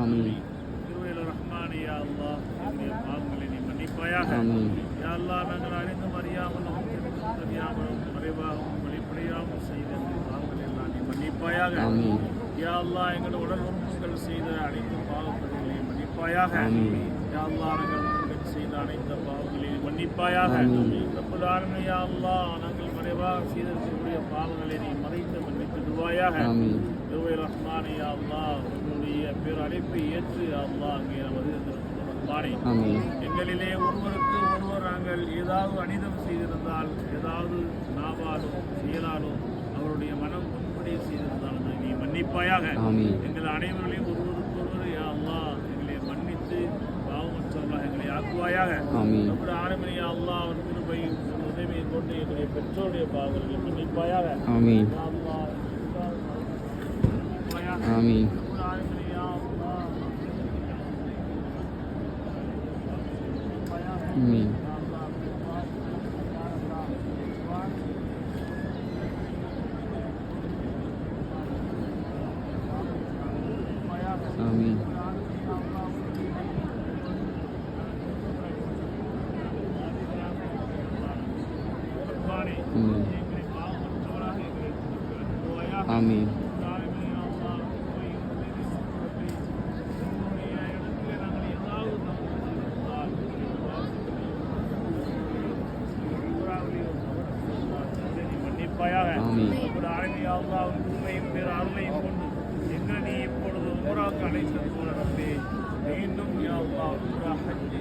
ஆமீன். ஆமீன். திருவையில் ரஹ்மான் யா அல்லாஹ் எங்களுடைய பாவங்களை நீ மன்னிப்பாயாக. ஆமீன். யா அல்லாஹ் நாங்கள் அறிந்தும் அறியாமலும் தெரிந்தும் தெரியாமலும் மறைவாகவும் வெளிப்படையாகவும் செய்த எங்கள் பாவங்களை எல்லாம் நீ மன்னிப்பாயாக. ஆமீன். யா அல்லாஹ் எங்கள் உடல் உறுப்புகள் செய்த அனைத்து பாவங்களை மன்னிப்பாயாக. செய்த அனைத்து பாவங்களை மன்னிப்பாயாக. ஆலமீன். யா அல்லாஹ் நாங்கள் மறைவாக செய்திருக்கக்கூடிய பாவங்களை நீ மறைத்து மன்னித்து திருவை ரஹ்மானே யா அல்லாஹ் உன்னுடைய பேர் அழைப்பை ஏற்று யா அல்லாஹ் அங்கே நமது ஆமீன் எங்களிலே ஒருவருக்கு ஒருவர் நாங்கள் ஏதாவது அனிதம் செய்திருந்தால் ஏதாவது நாவாலோ செயலாலோ அவருடைய மனம் முன்படி செய்திருந்தால் நீ மன்னிப்பாயாக. எங்கள் அனைவர்களையும் ஒருவருக்கு ஒருவர் யா அல்லாஹ் எங்களை மன்னித்து பாவமற்றவர்களாக எங்களை ஆக்குவாயாக. நம்முடைய ஆரம்பி யா அல்லாஹ் அவர் கிருபை உதவியை கொண்டு எங்களுடைய பெற்றோருடைய பாவங்களை ஆமீன் மன்னிப்பாயாக. ஆமீன் நம்முடைய ஆரம்பி யா அல்லாஹ் மன்னிப்பாயாக ஆமீன் ஆமீன் ம். ஆமீன் மன்னிப்பாயாக ஆமீன். ஒரு அருமையாக உண்மையும் பேர் அருளையும் கொண்டு எங்களை நீ இப்பொழுது உமராக்கு அழைத்தது போல ரப்பே மீண்டும் யா அல்லாஹ் உம்ரா ஹஜ்ஜை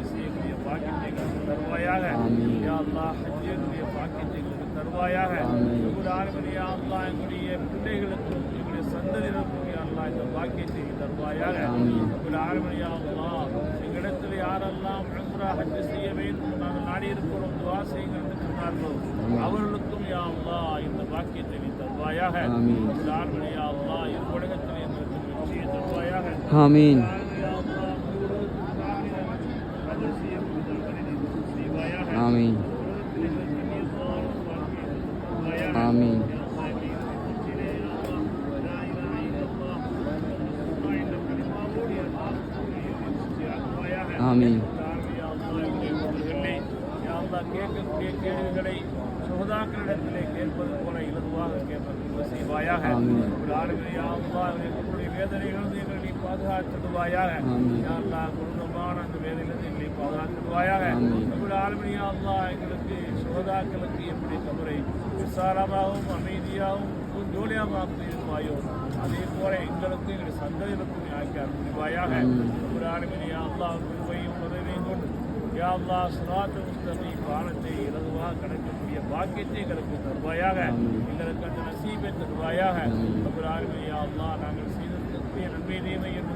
செய்யக்கூடிய பாக்கியத்தை எங்களுக்கு தருவாயாக ஆமீன். யா அல்லாஹ் ஹஜ்ஜினுடைய பாக்கியத்தை எங்களுக்கு தருவாயாக. அல்லாஹ் எங்களுடைய பிள்ளைகளுக்கும் எங்களுடைய சந்ததிகளுக்கும் யா அல்லாஹ் இந்த பாக்கியத்தை தருவாயாக. ஆமீன். ஒரு ஆறுமணி யா அல்லாஹ் எங்களிடத்தில் யாரெல்லாம் ஹஜ் செய்ய வேண்டும் நாங்கள் நாடி இருக்கிறோம் துவா செய்யுங்கள் என்று சொன்னார்களோ அவர்களுக்கும் யா அல்லாஹ் இந்த பாக்கியத்தை நீ தருவாயாக. ஆமீன். ஒரு ஆறுமணி யா அல்லாஹ் இரு உலகத்தில் எங்களுக்கு வெற்றியை தருவாயாக. ஆமீன். ஆமீன். கேட்கக்கூடிய கேள்விகளை சுகதாக்களிடத்திலே கேட்பது போல இலகுவாக கேட்பது செய்வாயாக ஆமீன். ஒரு ஆளுமை எங்களுடைய வேதனைகளிலிருந்து எங்களை நீ பாதுகாத்துடுவாயாக ஆமீன். யாரெல்லாம் குடும்பமான அந்த வேதனையிலிருந்து எங்களை பாதுகாத்துடுவாயாக ஆமீன். ஒரு ஆளுமையா அல்லா எங்களுக்கு சுகதாக்களுக்கு எப்படி கபரை விசாலமாகவும் அமைதியாகவும் ஜோலியாகவும் இருப்பாயோ அதே போல எங்களுக்கும் எங்களுடைய சந்ததிகளுக்கும் ஆக்கி அருள்வாயாக ஆமீன். ஒரு ஆளுமையா அல்லா கிருபையும் உதவியும் கொண்டு யா அல்லா சுராத்து முஸ்தமி பாலத்தை இலகுவாக கடக்கக்கூடிய பாக்கியத்தை எங்களுக்கு தருவாயாக. எங்களுக்கு அந்த நசீபை தருவாயாக ஆளுமையா அல்லா நாங்கள் செய்திருக்கக்கூடிய நன்மை தீமை என்று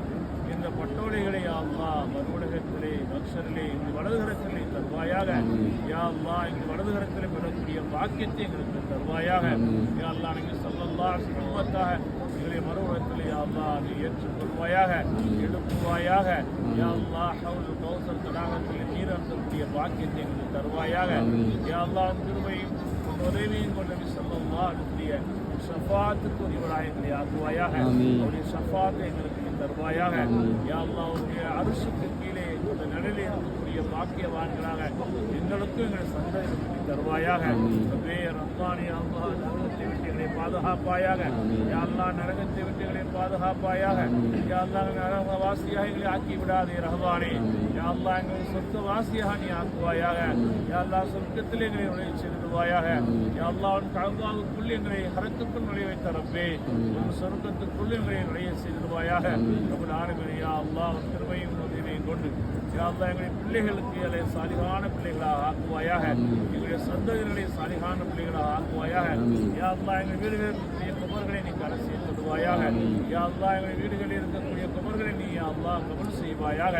இந்த பட்டோலைகளை யா அல்லா மறுவுலகத்திலே அக்ஷரிலே இந்த வலதுகரத்திலே தருவாயாக ஆமீன். யா அல்லா இந்த வலதுகரத்திலே பெறக்கூடிய பாக்கியத்தை எங்களுக்கு தருவாயாக ஆமீன். யா அல்லா நீங்கள் சொல்லல்லா சிம்மத்தாக எங்களை மறுவுலகத்திலே யா அல்லா நீ ஏற்றுக்கொள்வாயாக எழுப்புவாயாக யா அல்லா ஹவுல் கௌசல் தடாகத்திலே நீர் அருந்தக்கூடிய பாக்கியத்தை எங்களுக்கு தருவாயாக ஆமீன். யா அல்லா உன் கிருபையும் உன் உதவியும் கொண்டு நபி ஸல்லல்லாஹு அலைஹி ஷஃபாத்துக்கு உரியவராக எங்களை ஆக்குவாயாக ஆமீன். அவருடைய ஷஃபாத்தை எங்களுக்கு நீ தருவாயாக ஆமீன். யா அல்லாஹ் உன்னுடைய அரிசுக்கு கீழே அந்த நிழலில் இருக்கக்கூடிய பாக்கியவான்களாக எங்களுக்கும் எங்கள் சந்ததிகளுக்கு நீ தருவாயாக ஆமீன். ரப்பே ரஹ்மானே அல்லாஹ் நரகத்தை விட்டு எங்களை பாதுகாப்பாயாக. ஆமீன். யா அல்லாஹ் நரகத்தை விட்டு எங்களை பாதுகாப்பாயாக. ஆமீன். யா அல்லாஹ் நரகவாசியாக எங்களை ஆக்கி விடாதே ரஹ்மானே ஆமீன். யா சொத்து வாசியாக நீ ஆக்குவாயாக யா சொர்க்கத்தில் எங்களை நுழைவு செய்திடுவாயாக ஆமீன். யா உன் கழுவாவுக்குள் எங்களை ஹரத்துக்குள் நுழைய வைத்த ரப்பே உன் சொர்க்கத்துக்குள் எங்களை நுழைய செய்திடுவாயாக ஆமீன். நம்முடைய ஆளுமை யா அல்லாஹ் உன் உதவியையும் கொண்டு யா எங்களுடைய பிள்ளைகளுக்கு அதை சாலிகான பிள்ளைகளாக ஆக்குவாயாக எங்களுடைய சந்ததிகளை சாலிகான பிள்ளைகளாக ஆக்குவாயாக ஆமீன். எங்கள் வீடுகளில் குமர்களை நீ கரை செய்துடுவாயாக ஆமீன். யா எங்கள் வீடுகளில் இருக்கக்கூடிய குமர்களை நீ யா அல்லாஹ் கபல் செய்வாயாக.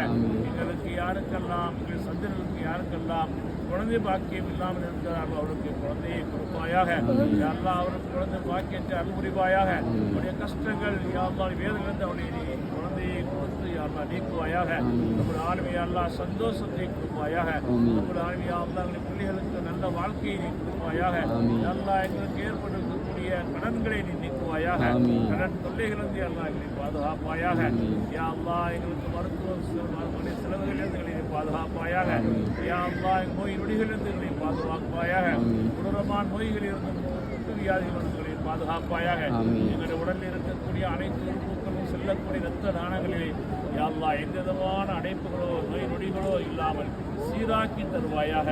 எங்களுக்கு யாருக்கெல்லாம் எங்கள் சந்ததிகளுக்கு யாருக்கெல்லாம் குழந்தை பாக்கியம் இல்லாமல் இருக்கிறார்கள் அவருக்கு குழந்தையை கொடுப்பாயாக. யா அல்லாஹ் அவருக்கு குழந்தை பாக்கியத்தை அருள்புரிவாயாக அவருடைய கஷ்டங்கள் யா அல்லாஹ் வேதனையிலிருந்து அவனை நீக்குவாயாக ஆமீன். நம்முடைய ஆளுமை அல்லாஹ் சந்தோஷத்தை கொடுப்பாயாக ஆளுமை அல்லாஹ் எங்களுடைய பிள்ளைகளுக்கு நல்ல வாழ்க்கையை நீ கொடுப்பாயாக அல்லாஹ் எங்களுக்கு ஏற்பட்டிருக்கக்கூடிய கடன்களை நீ நீக்குவாயாக. கடன் தொல்லைகளிலிருந்து அல்லா எங்களை பாதுகாப்பாயாக. யா அல்லா எங்களுக்கு மருத்துவ செலவு- செலவுகளிலிருந்து எங்களை பாதுகாப்பாயாக யா அல்லா எங்கள் நோய் நொடிகளிலிருந்து எங்களை பாதுகாப்பாயாக. கொடூரமான நோய்களிலிருந்து வியாதிகளிலிருந்து எங்களை பாதுகாப்பாயாக. எங்களுடைய உடலில் இருக்கக்கூடிய அனைத்து செல்லக்கூடிய இரத்த தானங்களிலே யா அல்லா எந்த விதமான அடைப்புகளோ நோய் நொடிகளோ இல்லாமல் சீராக்கி தருவாயாக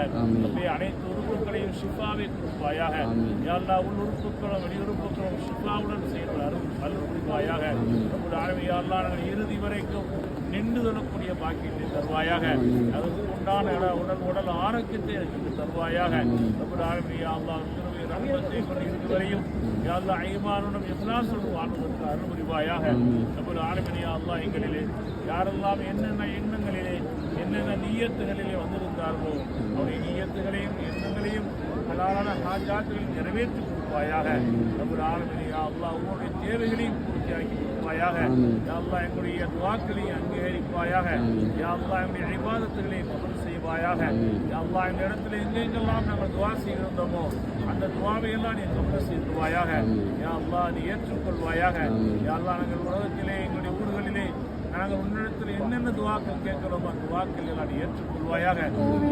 அனைத்து உறுப்புகளையும் ஷிஃபாவை கொடுப்பாயாக ஆமீன். யா அல்லா உள் உறுப்புகளும் வெளி உறுப்புகளும் ஷிஃபாவுடன் செய்து அருள் புரிவாயாக. நம்முடைய ஆளுமையா அல்லா நாங்கள் இறுதி வரைக்கும் நின்று தொழக்கூடிய பாக்கியத்தை தருவாயாக. அதற்கு உண்டான உடல் உடல் ஆரோக்கியத்தை தருவாயாக. நம்முடைய ஆளுமையா அல்லா திருவை ரஹ்மத்தை கொண்டு இறுதி வரையும் யா அல்லா ஐமானுடன் இஸ்லாசுடன் வாழ்வதற்கு அருள் புரிவாயாக ஆமீன். நம்முடைய ஆளுமையா அல்லா எங்களிலே யாரெல்லாம் என்னென்ன எண்ணங்களிலே என்னென்ன நீயத்துகளிலே வந்திருந்தார்களோ அவருடைய நீயத்துகளையும் எண்ணங்களையும் ஹலாலான ஹாஜாத்துகளை நிறைவேற்றி கொடுப்பாயாக நம்முடைய ஆளுமையா அல்லா உங்களுடைய தேவைகளையும் பூர்த்தியாக்கி கொடுப்பாயாக ஆமீன். யா அல்லாஹ் எங்களுடைய துவாக்களையும் அங்கீகரிப்பாயாக ஆமீன். யா அல்லாஹ் எங்களுடைய இபாதத்துகளை கபல். யா அல்லாஹ் இந்த இடத்துல எங்கெங்கெல்லாம் நாங்கள் துவா செய்திருந்தோமோ அந்த துவாவை எல்லாம் நீ கபல் செய்துவாயாக ஆமீன். யா அல்லாஹ் நீ ஏற்றுக்கொள்வாயாக. யா நாங்கள் உலகத்திலே எங்களுடைய ஊர்களிலே நாங்கள் உன்னிடத்தில் என்னென்ன துவாக்கள் கேட்கிறோமோ அந்த துவாக்கள் எல்லாம் ஏற்றுக்கொள்வாயாக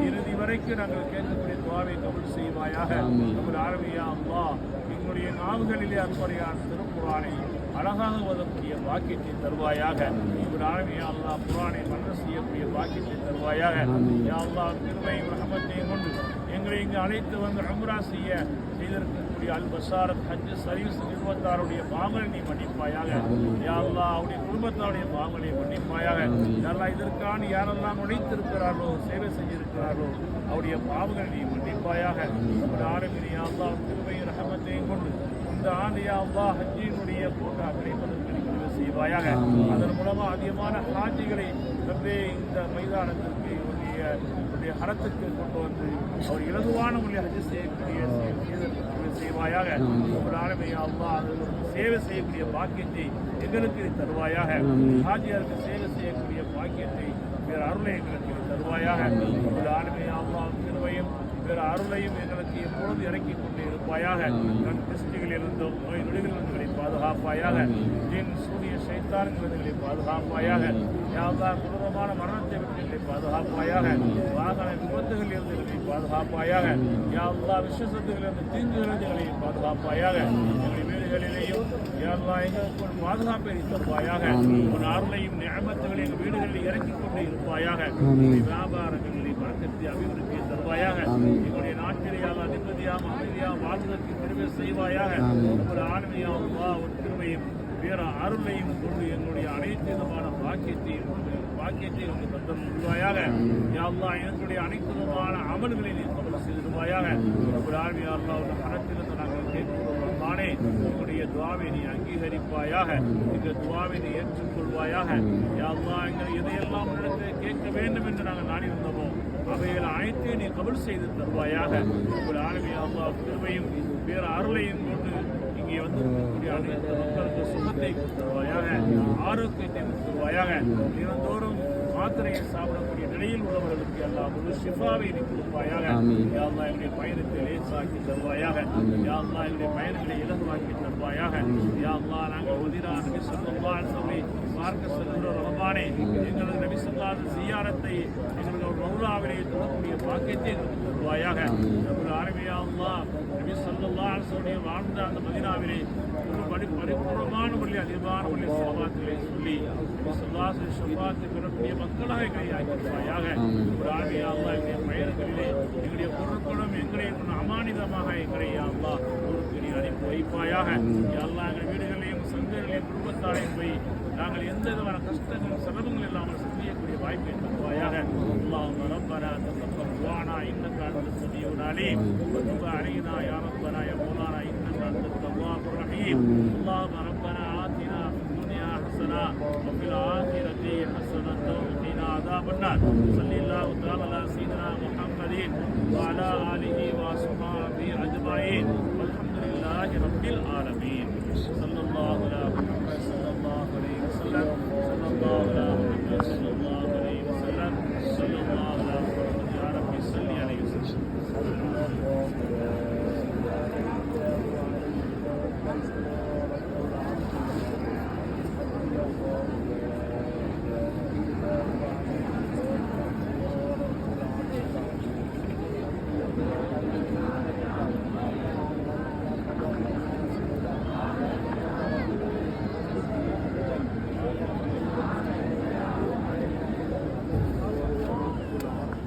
இறுதி வரைக்கும் நாங்கள் கேட்கக்கூடிய துவாவை கபல் செய்வாயாக. நம்முடைய ஆரம்பியா அல்லாஹ் எங்களுடைய நாவுகளிலே அன்பறையான திருக்குறானை அழகாக ஓதக்கூடிய பாக்கியத்தை தருவாயாக இவர் ஆரம்பியா அல்லாஹ் குரானை மன்ன செய்யக்கூடிய பாக்கியத்தை தருவாயாக ஆமீன். யா அல்லாஹ் திருவை ரஹமத்தையும் கொண்டு எங்களை இங்கு அழைத்து வந்து உம்ரா செய்ய செய்திருக்கக்கூடிய அல் பசாரத் ஹஜ் சர்வீஸ் நிறுவனத்தாருடைய பாவங்களை நீ மன்னிப்பாயாக ஆமீன். யா அல்லாஹ் அவருடைய குடும்பத்தாருடைய பாவங்களை மன்னிப்பாயாக ஆமீன். யா அல்லாஹ் இதற்கான யாரெல்லாம் உழைத்திருக்கிறார்களோ சேவை செய்திருக்கிறார்களோ அவருடைய பாவங்களை நீ மன்னிப்பாயாக ஒரு ஆரம்பியா அல்லாஹ் திருவை ரஹமத்தையும் கொண்டு இந்த ஆண்டு யா அல்லாஹ் ஹஜ்ஜினுடைய போட்டா கிடைப்பதற்கு நீ உதவி செய்வாயாக. அதன் மூலமாக அதிகமான ஹாஜிகளை ரப்பே இந்த மைதானத்திற்கு உன்னுடைய ஹரத்துக்கு கொண்டு வந்து அவர் இலகுவான முறையில் ஹஜ் செய்யக்கூடிய செய்வாயாக. ஒரு ஆளுமையா அதில் சேவை செய்யக்கூடிய பாக்கியத்தை எங்களுக்கு தருவாயாக. ஹாஜியாருக்கு சேவை செய்யக்கூடிய பாக்கியத்தை வேறு அருளை எங்களுக்கு தருவாயாக ஒரு ஆளுமையா திருவையும் வேறு அருளையும் எங்களுக்கு எப்பொழுது இறக்கி கொண்டு இருப்பாயாக ஆமீன். கண் திருஷ்டிகளிலிருந்தும் நோய் நொடிகளிலிருந்து பாதுகாப்பாயாக. ஜின் சூரிய சைத்தான்களை பாதுகாப்பாயாக. யாவதா கொடூரமான மரணத்தை விட்டு எங்களை பாதுகாப்பாயாக. வாகன விபத்துகளில் இருந்து எங்களை பாதுகாப்பாயாக. யாவதா விஸ்வசத்துகளிலிருந்து தீங்குகளிலிருந்து எங்களை பாதுகாப்பாயாக. எங்களுடைய வீடுகளிலேயும் பாதுகாப்பை இருப்பாயாக. உன் அருளையும் நியமத்துகளை எங்கள் வீடுகளில் இறக்கி கொண்டு இருப்பாயாக வியாபாரங்களை வழக்கத்தை அபிவிருத்தி தருவாயாக. எங்களுடைய நாட்டிலேயாக நிம்மதியாக அமைதியாக வாழ்வதற்கு பெருமை செய்வாயாக. ஒரு ஆண்மையாக ஒரு திருமையும் வேற அருளையும் கொண்டு எங்களுடைய அனைத்து விதமான பாக்கியத்தையும் பாக்கியத்தை உங்கள் தந்தம் உருவாயாக யாழ்லா எங்களுடைய அனைத்து விதமான அமல்களை நீ கபல செய்திருவாயாக ஒரு ஆண்மையா ஒரு மனத்திலிருந்து நாங்கள் கேட்கிறோம் தானே உங்களுடைய துவாவை நீ அங்கீகரிப்பாயாக. இந்த துவாவை நீ ஏற்றுக்கொள்வாயாக. யாழ்லா எங்கள் எதையெல்லாம் உன்னிடத்தில் கேட்க வேண்டும் என்று நாங்கள் நாடியிருந்தோமோ அவைகள் அனைத்தையும் நீ கபல் செய்து தருவாயாக. ஒரு ஆளுமையா திருவையும் வேறு அருளையும் கொண்டு இங்கே வந்து இருக்கக்கூடிய அனைத்து மக்களுக்கு சுகத்தை கொடுத்துருவாயாக ஆரோக்கியத்தை கொடுத்துருவாயாக தினந்தோறும் மாத்திரையை சாப்பிடக்கூடிய நிலையில் உள்ளவர்களுக்கு எல்லாம் ஒரு ஷிஃபாவை நீ கொடுப்பாயாக. யாழ்லா எங்களுடைய பயணத்தை லேசாக்கி தருவாயாக. யாழ்லா எங்களுடைய பயணங்களை இலகுவாக்கி தருவாயாக யாழ்லா நாங்கள் உதிரா சொல்லி பார்க்க செல்கிற ரமபானே எங்களது நபிசல்லாத சியாரத்தை எங்களது மௌலாவிலே தொடக்கூடிய பாக்கியத்தை எங்களுக்கு தருவாயாக ஆமீன். ஒரு ஆரம்பியா நபி சொல்லா அரசுடைய வாழ்ந்த அந்த மதினாவிலே ஒரு படி பரிபூர்ணமான மொழி அதிகமான மொழி சலவாத்துகளை சொல்லி நபி ஸல்லல்லாஹு அலைஹி பெறக்கூடிய மக்களாக எங்களை ஆக்கிடுவாயாக ஒரு ஆரம்பியா அல்லாஹ் எங்களுடைய பயணங்களிலே எங்களுடைய பொருட்களும் எங்களை அமானிதமாக எங்களை அல்லா ஒரு பெரிய நீ அனுப்பி வைப்பாயாக. எல்லா எங்கள் வீடுகளையும் சங்கங்களையும் குடும்பத்தாரையும் போய் நாங்கள் எந்த விதமான கஷ்டங்கள் சிரமங்கள் இல்லாமல் செய்யக்கூடிய வாய்ப்பை தருவாயாக اللهم ربنا تقبل دعانا انك انت السميع العليم وتب علينا يا ربنا يا مولانا انك انت التواب الرحيم اللهم ربنا اتنا في الدنيا حسنه وفي الاخره حسنه وقنا عذاب النار صل الله تعالى على سيدنا محمد وعلى اله واصحابه اجمعين والحمد لله رب العالمين